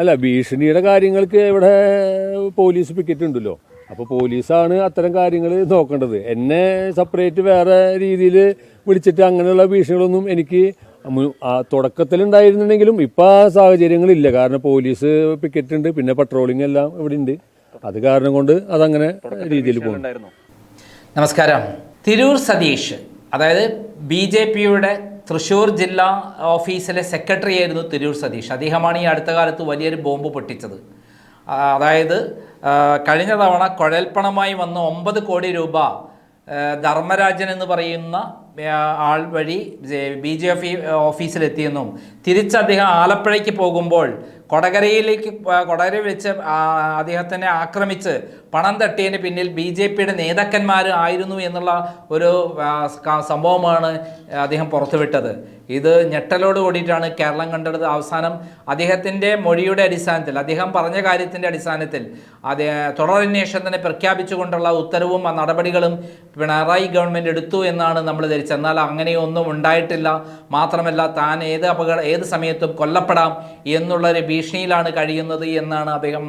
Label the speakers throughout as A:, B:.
A: അല്ല ഭീഷണിയുടെ കാര്യങ്ങൾക്ക് ഇവിടെ പോലീസ് പിക്കറ്റ് ഉണ്ടല്ലോ. അപ്പോൾ പോലീസാണ് അത്തരം കാര്യങ്ങൾ നോക്കേണ്ടത്. എന്നെ സെപ്പറേറ്റ് വേറെ രീതിയിൽ വിളിച്ചിട്ട് അങ്ങനെയുള്ള ഭീഷണികളൊന്നും എനിക്ക് തുടക്കത്തിലുണ്ടായിരുന്നുണ്ടെങ്കിലും ഇപ്പോൾ ആ സാഹചര്യങ്ങളില്ല. കാരണം പോലീസ് പിക്കറ്റ് ഉണ്ട് പിന്നെ പട്രോളിംഗ് എല്ലാം ഇവിടെ ഉണ്ട്. അത് കാരണം കൊണ്ട് അതങ്ങനെ രീതിയിൽ
B: പോകുന്നുണ്ടായിരുന്നു
C: നമസ്കാരം. തിരൂർ സതീഷ് അതായത് ബി ജെ പിയുടെ തൃശ്ശൂർ ജില്ലാ ഓഫീസിലെ സെക്രട്ടറി ആയിരുന്നു തിരൂർ സതീഷ്. അദ്ദേഹമാണ് ഈ അടുത്ത കാലത്ത് വലിയൊരു ബോംബ് പൊട്ടിച്ചത്. അതായത് കഴിഞ്ഞ തവണ കുഴൽപ്പണമായി വന്ന ഒമ്പത് കോടി രൂപ ധർമ്മരാജൻ എന്ന് പറയുന്ന ആൾ വഴി ബി ജെ എഫ് ഓഫീസിലെത്തിയെന്നും തിരിച്ച് അദ്ദേഹം ആലപ്പുഴയ്ക്ക് പോകുമ്പോൾ കൊടകരയിലേക്ക് കൊടകര വെച്ച് അദ്ദേഹത്തിനെ ആക്രമിച്ച് പണം തട്ടിയതിന് പിന്നിൽ ബി ജെ പിയുടെ നേതാക്കന്മാർ ആയിരുന്നു എന്നുള്ള ഒരു സംഭവമാണ് അദ്ദേഹം പുറത്തുവിട്ടത്. ഇത് ഞെട്ടലോട് കൂടിയിട്ടാണ് കേരളം കണ്ടെടുത്ത് അവസാനം അദ്ദേഹത്തിന്റെ മൊഴിയുടെ അടിസ്ഥാനത്തിൽ അദ്ദേഹം പറഞ്ഞ കാര്യത്തിന്റെ അടിസ്ഥാനത്തിൽ അദ്ദേഹം തുടരന്വേഷണത്തിനെ പ്രഖ്യാപിച്ചുകൊണ്ടുള്ള ഉത്തരവും ആ നടപടികളും പിണറായി ഗവൺമെന്റ് എടുത്തു എന്നാണ് നമ്മൾ ധരിച്ചത്. എന്നാൽ അങ്ങനെയൊന്നും ഉണ്ടായിട്ടില്ല. മാത്രമല്ല താൻ ഏത് അപകട ഏത് സമയത്തും കൊല്ലപ്പെടാം എന്നുള്ളൊരു ഭീഷണിയിലാണ് കഴിയുന്നത് എന്നാണ് അദ്ദേഹം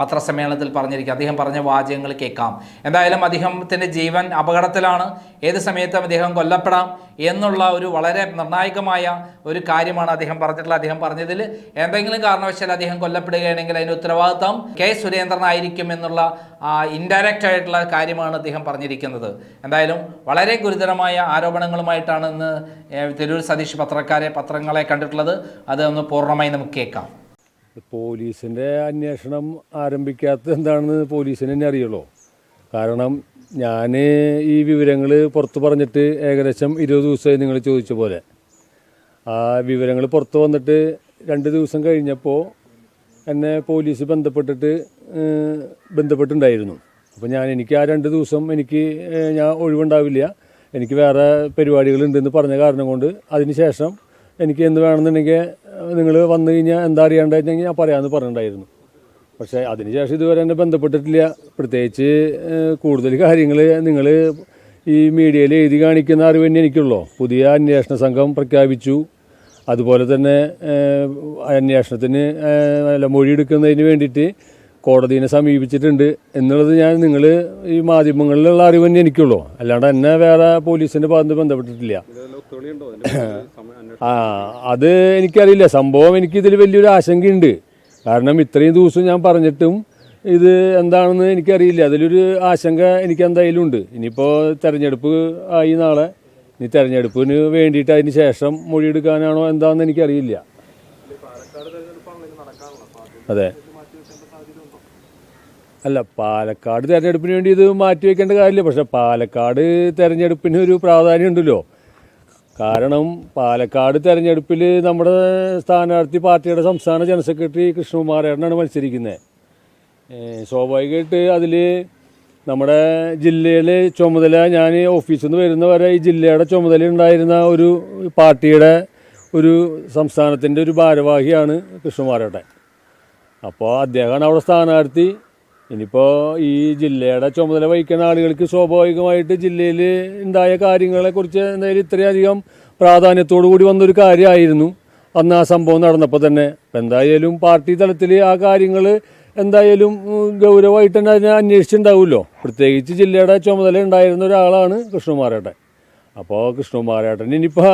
C: പത്രസമ്മേളനത്തിൽ പറഞ്ഞിരിക്കുന്നത്. അദ്ദേഹം പറഞ്ഞ വാചകങ്ങൾ കേൾക്കാം. എന്തായാലും അദ്ദേഹത്തിന്റെ ജീവൻ അപകടത്തിലാണ്. ഏത് സമയത്തും അദ്ദേഹം കൊല്ലപ്പെടാം എന്നുള്ള ഒരു വളരെ നിർണായകമായ ഒരു കാര്യമാണ് അദ്ദേഹം പറഞ്ഞിട്ടുള്ളത്. അദ്ദേഹം പറഞ്ഞതിൽ എന്തെങ്കിലും കാരണവശാൽ അദ്ദേഹം കൊല്ലപ്പെടുകയാണെങ്കിൽ അതിന്റെ ഉത്തരവാദിത്വം കെ സുരേന്ദ്രനായിരിക്കും എന്നുള്ള ഇൻഡയറക്റ്റ് ആയിട്ടുള്ള കാര്യമാണ് അദ്ദേഹം പറഞ്ഞിരിക്കുന്നത്. എന്തായാലും വളരെ ഗുരുതരമായ ആരോപണങ്ങളുമായിട്ടാണ് ഇന്ന് തിരൂർ സതീഷ് പത്രക്കാരെ പത്രങ്ങളെ കണ്ടിട്ടുള്ളത്. അത് ഒന്ന് പൂർണമായി നമുക്ക് കേൾക്കാം.
A: പോലീസിന്റെ അന്വേഷണം ആരംഭിക്കാത്ത എന്താണെന്ന് പോലീസിന് തന്നെ അറിയുള്ളൂ. കാരണം ഞാൻ ഈ വിവരങ്ങൾ പുറത്ത് പറഞ്ഞിട്ട് ഏകദേശം ഇരുപത് ദിവസമായി നിങ്ങൾ ചോദിച്ച പോലെ. ആ വിവരങ്ങൾ പുറത്ത് വന്നിട്ട് രണ്ട് ദിവസം കഴിഞ്ഞപ്പോൾ എന്നെ പോലീസ് ബന്ധപ്പെട്ടിട്ട് ബന്ധപ്പെട്ടുണ്ടായിരുന്നു അപ്പോൾ ഞാൻ എനിക്ക് ആ രണ്ട് ദിവസം എനിക്ക് ഞാൻ ഒഴിവുണ്ടാവില്ല. എനിക്ക് വേറെ പരിപാടികളുണ്ടെന്ന് പറഞ്ഞ കാരണം കൊണ്ട് അതിന് ശേഷം എനിക്ക് എന്ത് വേണമെന്നുണ്ടെങ്കിൽ നിങ്ങൾ വന്നു കഴിഞ്ഞാൽ എന്താ അറിയാണ്ടായിരുന്നെങ്കിൽ ഞാൻ പറയാമെന്ന് പറഞ്ഞിട്ടുണ്ടായിരുന്നു. പക്ഷേ അതിനുശേഷം ഇതുവരെ എന്നെ ബന്ധപ്പെട്ടിട്ടില്ല. പ്രത്യേകിച്ച് കൂടുതൽ കാര്യങ്ങൾ നിങ്ങൾ ഈ മീഡിയയിൽ എഴുതി കാണിക്കുന്ന അറിവ് തന്നെ എനിക്കുള്ളൂ. പുതിയ അന്വേഷണ സംഘം പ്രഖ്യാപിച്ചു. അതുപോലെ തന്നെ അന്വേഷണത്തിന് നല്ല മൊഴിയെടുക്കുന്നതിന് വേണ്ടിയിട്ട് കോടതിയെ സമീപിച്ചിട്ടുണ്ട് എന്നുള്ളത് ഞാൻ നിങ്ങൾ ഈ മാധ്യമങ്ങളിലുള്ള അറിവ് തന്നെ എനിക്കുള്ളൂ. അല്ലാണ്ട് എന്നെ വേറെ പോലീസിന്റെ ഭാഗത്ത് ബന്ധപ്പെട്ടിട്ടില്ല. ആ അത് എനിക്കറിയില്ല. സംഭവം എനിക്കിതിൽ വലിയൊരു ആശങ്കയുണ്ട്. കാരണം ഇത്രയും ദിവസം ഞാൻ പറഞ്ഞിട്ടും ഇത് എന്താണെന്ന് എനിക്കറിയില്ല. അതിലൊരു ആശങ്ക എനിക്ക് എന്തായാലും ഉണ്ട്. ഇനിയിപ്പോൾ തെരഞ്ഞെടുപ്പ് ആയി നാളെ. ഇനി തെരഞ്ഞെടുപ്പിന് വേണ്ടിയിട്ട് അതിന് ശേഷം മൊഴിയെടുക്കാനാണോ എന്താണെന്ന് എനിക്കറിയില്ല. അതെ. അല്ല പാലക്കാട് തെരഞ്ഞെടുപ്പിന് വേണ്ടി ഇത് മാറ്റിവെക്കേണ്ട കാര്യമില്ല. പക്ഷേ പാലക്കാട് തെരഞ്ഞെടുപ്പിന് ഒരു പ്രാധാന്യം ഉണ്ടല്ലോ. കാരണം പാലക്കാട് തെരഞ്ഞെടുപ്പിൽ നമ്മുടെ സ്ഥാനാർത്ഥി പാർട്ടിയുടെ സംസ്ഥാന ജനറൽ സെക്രട്ടറി കൃഷ്ണകുമാരേട്ടനാണ് മത്സരിക്കുന്നത്. സ്വാഭാവികമായിട്ട് അതിൽ നമ്മുടെ ജില്ലയിലെ ചുമതല ഞാൻ ഓഫീസിൽ നിന്ന് വരുന്നവരെ ഈ ജില്ലയുടെ ചുമതല ഉണ്ടായിരുന്ന ഒരു പാർട്ടിയുടെ ഒരു സംസ്ഥാനത്തിന്റെ ഒരു ഭാരവാഹിയാണ് കൃഷ്ണകുമാരേട്ടൻ. അപ്പോൾ അദ്ദേഹമാണ് അവിടെ സ്ഥാനാർത്ഥി. ഇനിയിപ്പോൾ ഈ ജില്ലയുടെ ചുമതല വഹിക്കുന്ന ആളുകൾക്ക് സ്വാഭാവികമായിട്ട് ജില്ലയിൽ ഉണ്ടായ കാര്യങ്ങളെക്കുറിച്ച് എന്തായാലും ഇത്രയധികം പ്രാധാന്യത്തോടു കൂടി വന്നൊരു കാര്യമായിരുന്നു. അന്ന് ആ സംഭവം നടന്നപ്പോൾ തന്നെ. എന്തായാലും പാർട്ടി തലത്തിൽ ആ കാര്യങ്ങൾ എന്തായാലും ഗൗരവമായിട്ട് തന്നെ അതിനെ അന്വേഷിച്ചിട്ടുണ്ടാവുമല്ലോ പ്രത്യേകിച്ച് ജില്ലയുടെ ചുമതല ഉണ്ടായിരുന്ന ഒരാളാണ് കൃഷ്ണകുമാരേട്ടൻ. അപ്പോൾ കൃഷ്ണകുമാരേട്ടൻ ഇനിയിപ്പോൾ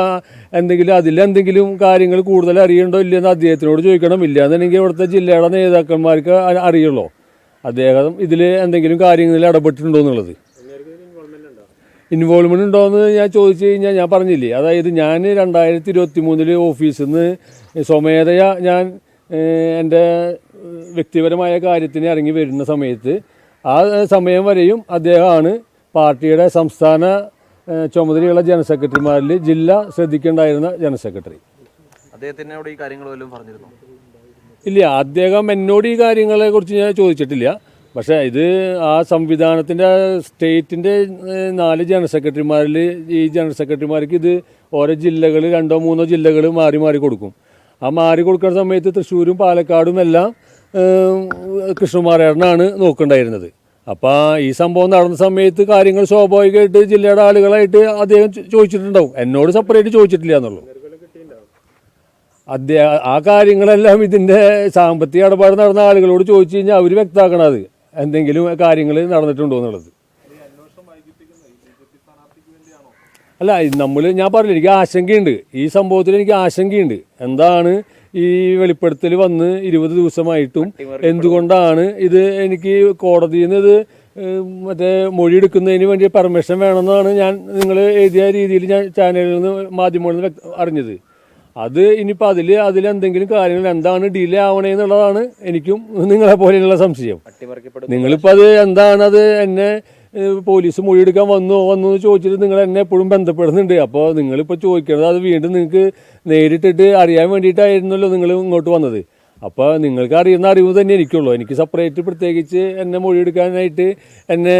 A: എന്തെങ്കിലും അതിലെന്തെങ്കിലും കാര്യങ്ങൾ കൂടുതൽ അറിയണ്ടോ ഇല്ലയെന്ന് അദ്ദേഹത്തിനോട് ചോദിക്കണം. ഇല്ല എന്നുണ്ടെങ്കിൽ ഇവിടുത്തെ ജില്ലയുടെ നേതാക്കന്മാർക്ക് അറിയുള്ളൂ? അദ്ദേഹം ഇതിൽ എന്തെങ്കിലും കാര്യങ്ങളിൽ ഇടപെട്ടിട്ടുണ്ടോ എന്നുള്ളത്? ഇൻവോൾവ്മെന്റ് ഉണ്ടോ എന്ന് ഞാൻ ചോദിച്ചു കഴിഞ്ഞാൽ ഞാൻ പറഞ്ഞില്ലേ. അതായത് ഞാൻ രണ്ടായിരത്തി ഇരുപത്തി മൂന്നിൽ ഓഫീസിൽ നിന്ന് സ്വമേധയാ ഞാൻ എന്റെ വ്യക്തിപരമായ കാര്യത്തിന് ഇറങ്ങി വരുന്ന സമയത്ത് ആ സമയം വരെയും അദ്ദേഹമാണ് പാർട്ടിയുടെ സംസ്ഥാന ചുമതലയുള്ള ജനറൽ സെക്രട്ടറിമാരിൽ ജില്ല ശ്രദ്ധിക്കേണ്ടായിരുന്ന ജനറൽ സെക്രട്ടറി.
B: അദ്ദേഹത്തിനോട് ഈ കാര്യങ്ങൾ വല്ലതും പറഞ്ഞിരുന്നു?
A: ഇല്ല അദ്ദേഹം എന്നോട് ഈ കാര്യങ്ങളെ കുറിച്ച് ഞാൻ ചോദിച്ചിട്ടില്ല. പക്ഷേ ഇത് ആ സംവിധാനത്തിന്റെ സ്റ്റേറ്റിന്റെ നാല് ജനറൽ സെക്രട്ടറിമാരിൽ ഈ ജനറൽ സെക്രട്ടറിമാർക്ക് ഇത് ഓരോ ജില്ലകൾ രണ്ടോ മൂന്നോ ജില്ലകൾ മാറി മാറി കൊടുക്കും. ആ മാറി കൊടുക്കുന്ന സമയത്ത് തൃശ്ശൂരും പാലക്കാടും എല്ലാം കൃഷ്ണകുമാരേട്ടനാണ് നോക്കുന്നുണ്ടായിരുന്നത് അപ്പോൾ ഈ സംഭവം നടന്ന സമയത്ത് കാര്യങ്ങൾ സ്വാഭാവികമായിട്ട് ജില്ലയുടെ ആളുകളായിട്ട് അദ്ദേഹം ചോദിച്ചിട്ടുണ്ടാവും. എന്നോട് സെപ്പറേറ്റ് ചോദിച്ചിട്ടില്ല എന്നുള്ളൂ. അദ്ദേഹ ആ കാര്യങ്ങളെല്ലാം ഇതിന്റെ സാമ്പത്തിക ഇടപാട് നടന്ന ആളുകളോട് ചോദിച്ചു കഴിഞ്ഞാൽ അവർ വ്യക്തമാക്കണം അത്. എന്തെങ്കിലും കാര്യങ്ങൾ നടന്നിട്ടുണ്ടോ എന്നുള്ളത്. അല്ല നമ്മൾ ഞാൻ പറഞ്ഞില്ല എനിക്ക് ആശങ്കയുണ്ട്. ഈ സംഭവത്തിൽ എനിക്ക് ആശങ്കയുണ്ട്. എന്താണ് ഈ വെളിപ്പെടുത്തൽ വന്ന് ഇരുപത് ദിവസമായിട്ടും എന്തുകൊണ്ടാണ് ഇത് എനിക്ക് കോടതിയിൽ നിന്ന് ഇത് മറ്റേ മൊഴി എടുക്കുന്നതിന് വേണ്ടി പെർമിഷൻ വേണമെന്നാണ് ഞാൻ നിങ്ങൾ എഴുതിയ രീതിയിൽ ഞാൻ ചാനലിൽ നിന്ന് മാധ്യമങ്ങളിൽ നിന്ന് അറിഞ്ഞത്. അത് ഇനിയിപ്പോൾ അതിൽ അതിലെന്തെങ്കിലും കാര്യങ്ങൾ എന്താണ് ഡിലേ ആവണേ എന്നുള്ളതാണ് എനിക്കും നിങ്ങളെ പോലെയുള്ള സംശയം. നിങ്ങളിപ്പോൾ അത് എന്താണ് അത് എന്നെ പോലീസ് മൊഴിയെടുക്കാൻ വന്നോ വന്നു എന്ന് ചോദിച്ചിട്ട് നിങ്ങൾ എന്നെ എപ്പോഴും ബന്ധപ്പെടുന്നുണ്ട്. അപ്പോൾ നിങ്ങളിപ്പോൾ ചോദിക്കുന്നത് അത് വീണ്ടും നിങ്ങൾക്ക് നേരിട്ടിട്ട് അറിയാൻ വേണ്ടിയിട്ടായിരുന്നല്ലോ നിങ്ങൾ ഇങ്ങോട്ട് വന്നത്. അപ്പോൾ നിങ്ങൾക്ക് അറിയുന്ന അറിവ് തന്നെ എനിക്കുള്ളൂ. എനിക്ക് സെപ്പറേറ്റ് പ്രത്യേകിച്ച് എന്നെ മൊഴിയെടുക്കാനായിട്ട് എന്നെ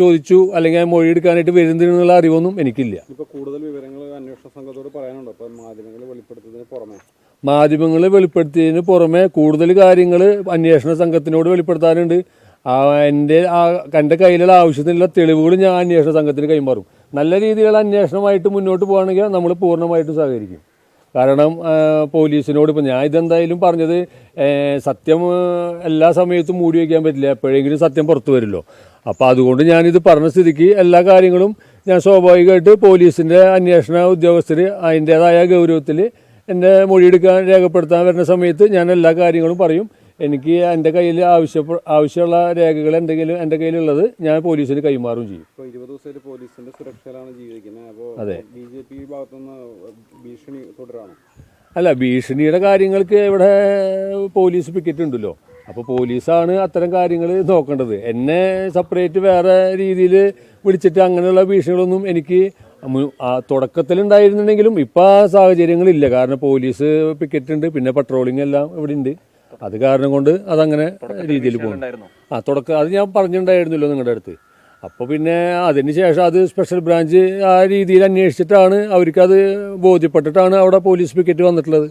A: ചോദിച്ചു അല്ലെങ്കിൽ മൊഴിയെടുക്കാനായിട്ട് വരുന്നതിനുള്ള അറിവൊന്നും എനിക്കില്ല.
D: ഇപ്പോൾ കൂടുതൽ വിവരങ്ങൾ അന്വേഷണ സംഘത്തോട് പറയാനുണ്ടോ. അപ്പോൾ മാധ്യമങ്ങൾ വെളിപ്പെടുത്തുന്നതിന് പുറമെ.
A: മാധ്യമങ്ങൾ വെളിപ്പെടുത്തിയതിന് പുറമെ കൂടുതൽ കാര്യങ്ങൾ അന്വേഷണ സംഘത്തിനോട് വെളിപ്പെടുത്താനുണ്ട്. ആ എന്റെ ആ എന്റെ കയ്യിലുള്ള ആവശ്യത്തിനുള്ള തെളിവുകൾ ഞാൻ അന്വേഷണ സംഘത്തിന് കൈമാറും. നല്ല രീതിയിലുള്ള അന്വേഷണമായിട്ട് മുന്നോട്ട് പോകുകയാണെങ്കിൽ നമ്മൾ പൂർണമായിട്ടും സഹകരിക്കും. കാരണം പോലീസിനോട് ഇപ്പം ഞാൻ ഇതെന്തായാലും പറഞ്ഞത് സത്യം എല്ലാ സമയത്തും മൂടി വയ്ക്കാൻ പറ്റില്ല. എപ്പോഴെങ്കിലും സത്യം പുറത്തു വരുമല്ലോ. അപ്പോൾ അതുകൊണ്ട് ഞാനിത് പറഞ്ഞ സ്ഥിതിക്ക് എല്ലാ കാര്യങ്ങളും ഞാൻ സ്വാഭാവികമായിട്ട് പോലീസിന്റെ അന്വേഷണ ഉദ്യോഗസ്ഥർ അതിന്റേതായ ഗൗരവത്തിൽ എന്റെ മൊഴിയെടുക്കാൻ രേഖപ്പെടുത്താൻ വരുന്ന സമയത്ത് ഞാൻ എല്ലാ കാര്യങ്ങളും പറയും. എനിക്ക് എന്റെ കയ്യിൽ ആവശ്യ ആവശ്യമുള്ള രേഖകൾ എന്തെങ്കിലും എന്റെ കയ്യിലുള്ളത് ഞാൻ പോലീസിന് കൈമാറും ചെയ്യും.
D: ഇരുപത് ദിവസമായിട്ട് സുരക്ഷയിലാണ് ജീവിക്കുന്നത്. അപ്പോൾ
A: അതെ.
D: ബി ജെ പി ഭാഗത്തുനിന്ന് ഭീഷണി തുടരാണ്?
A: അല്ല ഭീഷണിയുടെ കാര്യങ്ങൾക്ക് ഇവിടെ പോലീസ് പിക്കറ്റ് ഉണ്ടല്ലോ. അപ്പോൾ പോലീസാണ് അത്തരം കാര്യങ്ങൾ നോക്കേണ്ടത്. എന്നെ സെപ്പറേറ്റ് വേറെ രീതിയിൽ വിളിച്ചിട്ട് അങ്ങനെയുള്ള ഭീഷണികളൊന്നും എനിക്ക് തുടക്കത്തിലുണ്ടായിരുന്നുണ്ടെങ്കിലും ഇപ്പോൾ ആ സാഹചര്യങ്ങളില്ല. കാരണം പോലീസ് പിക്കറ്റ് ഉണ്ട് പിന്നെ പട്രോളിംഗ് എല്ലാം ഇവിടെ ഉണ്ട് അത് കാരണം കൊണ്ട് അതങ്ങനെ രീതിയിൽ
B: പോകും
A: ആ തുടക്കം അത് ഞാൻ പറഞ്ഞിട്ടുണ്ടായിരുന്നല്ലോ നിങ്ങളുടെ അടുത്ത്. അപ്പോൾ പിന്നെ അതിന് ശേഷം അത് സ്പെഷ്യൽ ബ്രാഞ്ച് ആ രീതിയിൽ അന്വേഷിച്ചിട്ടാണ് അവർക്കത് ബോധ്യപ്പെട്ടിട്ടാണ് അവിടെ പോലീസ് പിക്കറ്റ് വന്നിട്ടുള്ളത്.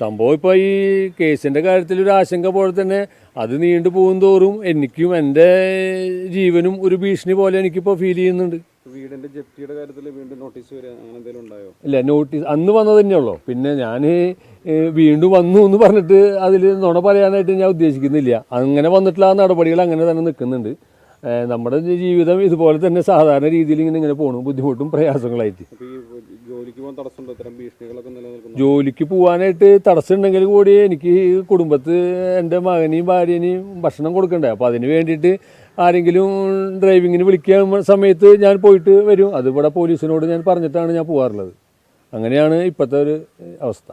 A: സംഭവം ഇപ്പോൾ ഈ കേസിന്റെ കാര്യത്തിൽ ഒരു ആശങ്ക പോലെ തന്നെ അത് നീണ്ടു പോകും തോറും എനിക്കും എന്റെ ജീവനും ഒരു ഭീഷണി പോലെ എനിക്കിപ്പോൾ ഫീൽ ചെയ്യുന്നുണ്ട്.
D: വീടിന്റെ ജപ്തിയുടെ കാര്യത്തിൽ വീണ്ടും നോട്ടീസ് വരിക അങ്ങനെ എന്തെങ്കിലും ഉണ്ടായോ?
A: ഇല്ല നോട്ടീസ് അന്ന് വന്നത് തന്നെയുള്ളൂ പിന്നെ ഞാൻ വീണ്ടും വന്നു എന്ന് പറഞ്ഞിട്ട് അതിൽ നുണ പറയാനായിട്ട് ഞാൻ ഉദ്ദേശിക്കുന്നില്ല. അങ്ങനെ വന്നിട്ടുള്ള ആ നടപടികൾ അങ്ങനെ തന്നെ നിൽക്കുന്നുണ്ട്. നമ്മുടെ ജീവിതം ഇതുപോലെ തന്നെ സാധാരണ രീതിയിൽ ഇങ്ങനെ ഇങ്ങനെ പോകണം ബുദ്ധിമുട്ടും പ്രയാസങ്ങളായിട്ട്.
D: ജോലിക്ക്
A: പോകാനായിട്ട് തടസ്സമുണ്ടെങ്കിൽ കൂടി എനിക്ക് കുടുംബത്ത് എന്റെ മകനെയും ഭാര്യനെയും ഭക്ഷണം കൊടുക്കണ്ടേ. അപ്പോൾ അതിന് വേണ്ടിയിട്ട് ആരെങ്കിലും ഡ്രൈവിങ്ങിന് വിളിക്കാൻ സമയത്ത് ഞാൻ പോയിട്ട് വരും. അതിവിടെ പോലീസിനോട് ഞാൻ പറഞ്ഞിട്ടാണ് ഞാൻ പോകാറുള്ളത് അങ്ങനെയാണ് ഇപ്പോഴത്തെ ഒരു അവസ്ഥ.